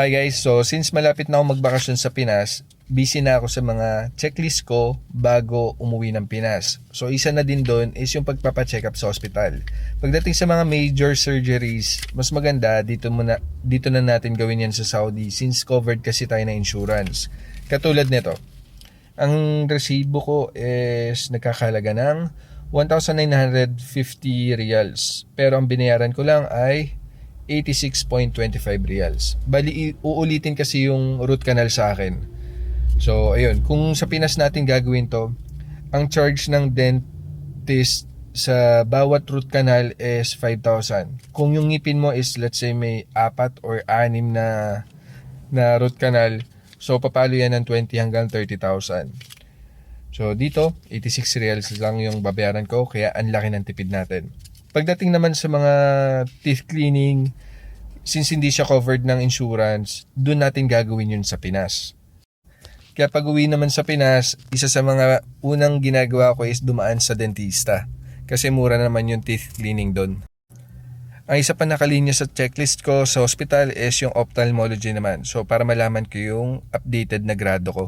Hi guys, so since malapit na ako magbakasyon sa Pinas, busy na ako sa mga checklist ko bago umuwi ng Pinas. So isa na din doon is yung pagpapacheck up sa hospital. Pagdating sa mga major surgeries, mas maganda dito muna dito na natin gawin yan sa Saudi since covered kasi tayo na insurance. Katulad nito. Ang resibo ko is nagkakalaga ng 1,950 reals. Pero ang binayaran ko lang ay 86.25 reals. Bali, uulitin kasi yung root canal sa akin. So, ayun. Kung sa Pinas natin gagawin to, ang charge ng dentist sa bawat root canal is 5,000. Kung yung ngipin mo is let's say may apat or anim na na root canal, so papalo yan ng 20 hanggang 30,000. So dito, 86 reals lang yung babayaran ko kaya ang laki ng tipid natin. Pagdating naman sa mga teeth cleaning, since hindi siya covered ng insurance, doon natin gagawin yun sa Pinas. Kaya pag uwi naman sa Pinas, isa sa mga unang ginagawa ko is dumaan sa dentista. Kasi mura naman yung teeth cleaning doon. Ang isa pa nakalinya sa checklist ko sa hospital is yung ophthalmology naman. So para malaman ko yung updated na grado ko.